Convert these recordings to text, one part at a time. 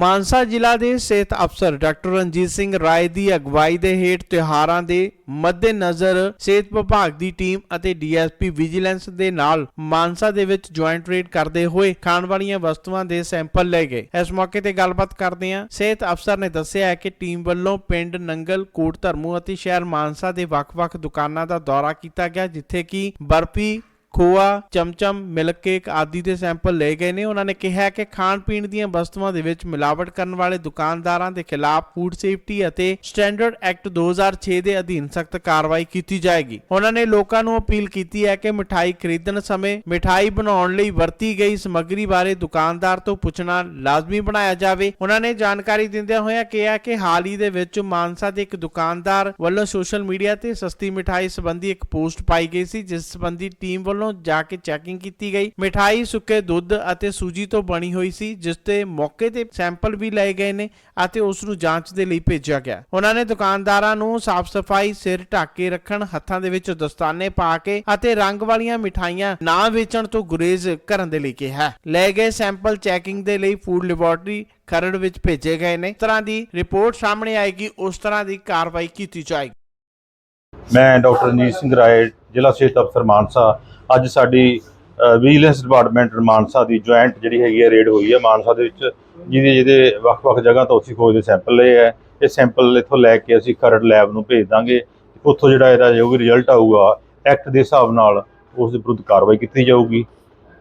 ਮਾਨਸਾ ਜ਼ਿਲ੍ਹਾ ਦੇ ਸਿਹਤ ਅਫਸਰ ਡਾਕਟਰ ਰਣਜੀਤ ਸਿੰਘ ਰਾਏ ਦੀ ਅਗਵਾਈ ਦੇ ਹੇਠ ਤਿਉਹਾਰਾਂ ਦੇ ਮੱਦੇਨਜ਼ਰ ਸਿਹਤ ਵਿਭਾਗ ਦੀ ਟੀਮ ਅਤੇ ਡੀਐਸਪੀ ਵਿਜੀਲੈਂਸ ਦੇ ਨਾਲ ਮਾਨਸਾ ਦੇ ਵਿੱਚ ਜੁਆਇੰਟ ਰੇਡ ਕਰਦੇ ਹੋਏ ਖਾਣ ਵਾਲੀਆਂ ਵਸਤੂਆਂ ਦੇ ਸੈਂਪਲ ਲਏ ਗਏ। ਇਸ ਮੌਕੇ ਤੇ ਗੱਲਬਾਤ ਕਰਦੇ ਹਾਂ ਸਿਹਤ ਅਫਸਰ ਨੇ ਦੱਸਿਆ ਹੈ ਕਿ ਟੀਮ ਵੱਲੋਂ ਪਿੰਡ ਨੰਗਲ ਕੋਟ ਧਰਮੂ ਅਤੇ ਸ਼ਹਿਰ ਮਾਨਸਾ ਦੇ ਵੱਖ-ਵੱਖ ਦੁਕਾਨਾਂ ਦਾ ਦੌਰਾ ਕੀਤਾ ਗਿਆ, ਜਿੱਥੇ ਕਿ ਬਰਫੀ ਖੋਆ, ਚਮਚਮ ਮਿਲਕ ਕੇਕ ਆਦਿ ਦੇ ਸੈਂਪਲ ਲਏ ਗਏ ਨੇ। ਉਹਨਾਂ ਨੇ ਕਿਹਾ ਕਿ ਖਾਣ ਪੀਣ ਦੀਆਂ ਵਸਤੂਆਂ ਦੇ ਵਿੱਚ ਮਿਲਾਵਟ ਕਰਨ ਵਾਲੇ ਦੁਕਾਨਦਾਰਾਂ ਦੇ ਖਿਲਾਫ ਫੂਡ ਸੇਫਟੀ ਅਤੇ ਸਟੈਂਡਰਡ ਐਕਟ 2006 ਦੇ ਅਧੀਨ ਸਖਤ ਕਾਰਵਾਈ ਕੀਤੀ ਜਾਏਗੀ। ਉਹਨਾਂ ਨੇ ਲੋਕਾਂ ਨੂੰ ਅਪੀਲ ਕੀਤੀ ਹੈ ਕਿ ਮਿਠਾਈ ਖਰੀਦਣ ਸਮੇਂ ਮਿਠਾਈ ਬਣਾਉਣ ਲਈ ਵਰਤੀ ਗਈ ਸਮੱਗਰੀ ਬਾਰੇ ਦੁਕਾਨਦਾਰ ਤੋਂ ਪੁੱਛਣਾ ਲਾਜ਼ਮੀ ਬਣਾਇਆ ਜਾਵੇ। ਉਹਨਾਂ ਨੇ ਜਾਣਕਾਰੀ ਦਿੰਦਿਆਂ ਹੋਇਆ ਕਿਹਾ ਕਿ ਹਾਲ ਹੀ ਦੇ ਵਿੱਚ ਮਾਨਸਾ ਦੇ ਇੱਕ ਦੁਕਾਨਦਾਰ ਵੱਲੋਂ ਸੋਸ਼ਲ ਮੀਡੀਆ ਤੇ ਸਸਤੀ ਮਿਠਾਈ ਸੰਬੰਧੀ ਇੱਕ ਪੋਸਟ ਪਾਈ ਗਈ ਸੀ, ਜਿਸ ਸੰਬੰਧੀ ਟੀਮ ਵੱਲੋਂ ਜਾ ਕੇ ਚੈਕਿੰਗ ਕੀਤੀ ਗਈ। ਮਿਠਾਈ, ਸੁੱਕੇ ਦੁੱਧ ਅਤੇ ਸੂਜੀ ਤੋਂ ਬਣੀ ਹੋਈ ਸੀ, ਜਿਸ ਤੇ ਮੌਕੇ ਤੇ ਸੈਂਪਲ ਵੀ ਲਏ ਗਏ ਨੇ ਅਤੇ ਉਸ ਨੂੰ ਜਾਂਚ ਦੇ ਲਈ ਭੇਜਿਆ ਗਿਆ। ਉਹਨਾਂ ਨੇ ਦੁਕਾਨਦਾਰਾਂ ਨੂੰ ਸਾਫ਼ ਸਫ਼ਾਈ, ਸਿਰ ਢੱਕ ਕੇ ਰੱਖਣ, ਹੱਥਾਂ ਦੇ ਵਿੱਚ ਦਸਤਾਨੇ ਪਾ ਕੇ ਅਤੇ ਰੰਗ ਵਾਲੀਆਂ ਮਿਠਾਈਆਂ ਨਾ ਵੇਚਣ ਤੋਂ ਗੁਰੇਜ਼ ਕਰਨ ਦੇ ਲਈ ਕਿਹਾ। ਲਏ ਗਏ ਸੈਂਪਲ ਚੈਕਿੰਗ ਦੇ ਲਈ ਫੂਡ ਲੈਬੋਰਟਰੀ ਖਰੜ ਵਿੱਚ ਭੇਜੇ ਗਏ ਨੇ। ਤਰ੍ਹਾਂ ਦੀ ਰਿਪੋਰਟ ਸਾਹਮਣੇ ਆਏਗੀ, ਉਸ ਤਰ੍ਹਾਂ ਦੀ ਕਾਰਵਾਈ ਕੀਤੀ ਜਾਏਗੀ। ਮੈਂ ਡਾਕਟਰ ਰਣਜੀਤ ਸਿੰਘ ਰਾਏ, ਜ਼ਿਲ੍ਹਾ ਸਿਹਤ ਅਫਸਰ ਮਾਨਸਾ। ਅੱਜ ਸਾਡੀ ਵਿਜੀਲੈਂਸ ਡਿਪਾਰਟਮੈਂਟ ਮਾਨਸਾ ਦੀ ਜੁਆਇੰਟ ਜਿਹੜੀ ਹੈਗੀ ਹੈ ਰੇਡ ਹੋਈ ਹੈ ਮਾਨਸਾ ਦੇ ਵਿੱਚ, ਜਿਹਦੇ ਜਿਹਦੇ ਵੱਖ-ਵੱਖ ਜਗ੍ਹਾ ਤੋਂ ਅਸੀਂ ਖੋਜ ਦੇ ਸੈਂਪਲ ਲਏ ਹੈ ਇਹ ਸੈਂਪਲ ਇੱਥੋਂ ਲੈ ਕੇ ਅਸੀਂ ਖਰੜ ਲੈਬ ਨੂੰ ਭੇਜ ਦਾਂਗੇ। ਉੱਥੋਂ ਜਿਹੜਾ ਇਹਦਾ ਜੋ ਵੀ ਰਿਜ਼ਲਟ ਆਊਗਾ ਐਕਟ ਦੇ ਹਿਸਾਬ ਨਾਲ ਉਸ ਦੇ ਵਿਰੁੱਧ ਕਾਰਵਾਈ ਕੀਤੀ ਜਾਊਗੀ।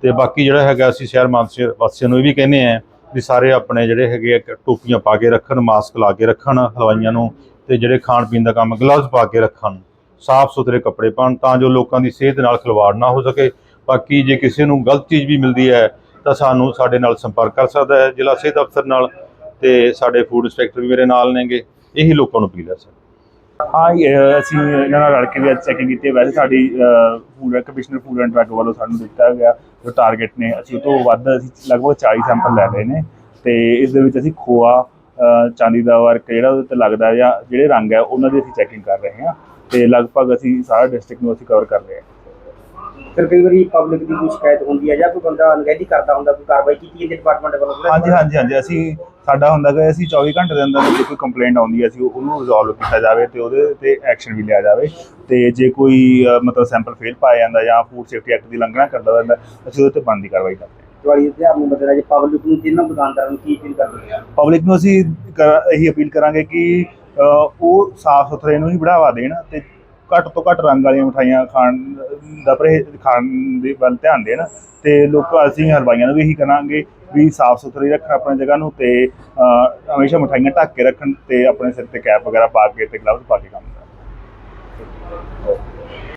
ਤੇ ਬਾਕੀ ਜਿਹੜਾ ਹੈਗਾ, ਅਸੀਂ ਸ਼ਹਿਰ ਮਾਨਸੇ ਵਾਸੀਆਂ ਨੂੰ ਇਹ ਵੀ ਕਹਿੰਦੇ ਆ ਵੀ ਸਾਰੇ ਆਪਣੇ ਜਿਹੜੇ ਹੈਗੇ ਆ ਟੋਪੀਆਂ ਪਾ ਕੇ ਰੱਖਣ ਮਾਸਕ ਲਾ ਕੇ ਰੱਖਣ, ਹਲਵਾਈਆਂ ਨੂੰ, ਤੇ ਜਿਹੜੇ ਖਾਣ ਪੀਣ ਦਾ ਕੰਮ ਗਲਵਜ਼ ਪਾ ਕੇ ਰੱਖਣ। ਸਾਫ਼ ਸੁਥਰੇ ਕੱਪੜੇ ਪਾਉਣ ਤਾਂ ਜੋ ਲੋਕਾਂ ਦੀ ਸਿਹਤ ਨਾਲ ਖਿਲਵਾੜ ਨਾ ਹੋ ਸਕੇ। ਬਾਕੀ ਜੇ ਕਿਸੇ ਨੂੰ ਗਲਤ ਚੀਜ਼ ਵੀ ਮਿਲਦੀ ਹੈ, ਤਾਂ ਸਾਨੂੰ ਸਾਡੇ ਨਾਲ ਸੰਪਰਕ ਕਰ ਸਕਦਾ ਹੈ, ਜ਼ਿਲ੍ਹਾ ਸਿਹਤ ਅਫਸਰ ਨਾਲ ਤੇ ਸਾਡੇ ਫੂਡ ਇੰਸਪੈਕਟਰ ਵੀ ਮੇਰੇ ਨਾਲ ਨੇਗੇ। ਇਹੀ ਲੋਕਾਂ ਨੂੰ ਅਪੀਲ ਹੈ, ਸਰ। ਹਾਂ ਇਹ ਅਸੀਂ ਇਹਨਾਂ ਨਾਲ ਰਲ ਕੇ ਵੀ ਅੱਜ ਚੈਕਿੰਗ ਕੀਤੀ ਹੈ। ਵੈਸੇ ਸਾਡੀ food commissioner food and drug ਵੱਲੋਂ ਸਾਨੂੰ ਦਿੱਤਾ ਗਿਆ। ਜੋ ਟਾਰਗੇਟ ਨੇ, ਅਸੀਂ ਉਹ ਤੋਂ ਵੱਧ ਅਸੀਂ ਲਗਭਗ 40 ਸੈਂਪਲ ਲੈ ਲਏ ਨੇ। ਤੇ ਇਸ ਦੇ ਵਿੱਚ ਅਸੀਂ ਖੋਆ ਚਾਂਦੀ ਦਾ ਵਰਕ ਜਿਹੜਾ ਉਹਦੇ ਤੇ ਲੱਗਦਾ ਜਾਂ ਜਿਹੜੇ ਰੰਗ ਹੈ, ਉਹਨਾਂ ਦੀ ਅਸੀਂ ਚੈਕਿੰਗ ਕਰ ਰਹੇ ਹਾਂ। ਤੇ ਲਗਭਗ ਅਸੀਂ ਸਾਰਾ ਡਿਸਟ੍ਰਿਕਟ ਨੂੰ ਅਸੀਂ ਕਵਰ ਕਰ ਹਾਂ ਫਿਰ ਕਈ ਵਾਰੀ ਪਬਲਿਕ ਦੀ ਕੋਈ ਸ਼ਿਕਾਇਤ ਹੁੰਦੀ ਹੈ ਜਾਂ ਕੋਈ ਬੰਦਾ ਅਣਗਹਿਲੀ ਕਰਦਾ ਹੁੰਦਾ ਕੋਈ ਕਾਰਵਾਈ ਕੀਤੀ ਜਾਂਦੀ ਡਿਪਾਰਟਮੈਂਟ ਵੱਲੋਂ? ਹਾਂਜੀ ਹਾਂਜੀ ਹਾਂਜੀ ਅਸੀਂ ਸਾਡਾ ਹੁੰਦਾ ਕਿ ਅਸੀਂ 24 ਘੰਟੇ ਦੇ ਅੰਦਰ ਜੇ ਕੋਈ ਕੰਪਲੇਂਟ ਆਉਂਦੀ ਹੈ ਅਸੀਂ ਉਹਨੂੰ ਰਿਜ਼ੋਲਵ ਕੀਤਾ ਜਾਵੇ ਤੇ ਉਹਦੇ ਤੇ ਐਕਸ਼ਨ ਵੀ ਲਿਆ ਜਾਵੇ। ਤੇ ਜੇ ਕੋਈ ਮਤਲਬ ਸੈਂਪਲ ਫੇਲ ਪਾਇਆ ਜਾਂਦਾ ਜਾਂ ਫੂਡ ਸੇਫਟੀ ਐਕਟ ਦੀ ਉਲੰਘਣਾ ਕਰਦਾ ਹੁੰਦਾ ਅਸੀਂ ਉਹਦੇ ਤੇ ਬਣਦੀ ਕਾਰਵਾਈ ਕਰਦੇ ਹਾਂ। ਦਿਵਾਲੀ ਦੇ ਤਿਉਹਾਰ ਨੂੰ ਬਦਲਾ ਜੇ ਪਬਲਿਕ ਨੂੰ ਜਿੰਨਾਂ ਦੁਕਾਨਦਾਰਾਂ ਨੂੰ ਕੀ ਅਪੀਲ ਕਰਦੇ ਆ ਪਬਲਿਕ ਨੂੰ ਅਸੀਂ ਇਹੀ ਅਪੀਲ ਕਰਾਂਗੇ ਕਿ ਉਹ ਸਾਫ਼ ਸੁਥਰੇ ਨੂੰ ਹੀ ਬੜਾਵਾ ਦੇਣ ਤੇ ਘੱਟ ਤੋਂ ਘੱਟ ਰੰਗ ਵਾਲੀਆਂ ਮਿਠਾਈਆਂ ਖਾਣ ਦਾ ਪਰਹੇਜ਼ ਖਾਣ ਦੇ ਵੱਲ ਧਿਆਨ ਦੇਣ ਤੇ ਲੋਕ ਅਸੀਂ ਹਲਵਾਈਆਂ ਨੂੰ ਵੀ ਇਹੀ ਕਹਾਂਗੇ ਵੀ ਸਾਫ਼ ਸੁਥਰੀ ਰੱਖਣ ਆਪਣੀ ਜਗ੍ਹਾ ਨੂੰ ਤੇ ਹਮੇਸ਼ਾ ਮਿਠਾਈਆਂ ਢੱਕ ਕੇ ਰੱਖਣ ਤੇ ਆਪਣੇ ਸਿਰ ਤੇ ਕੈਪ ਵਗੈਰਾ ਪਾ ਕੇ ਤੇ ਗਲਵਜ਼ ਪਾ ਕੇ ਕੰਮ ਕਰਨ।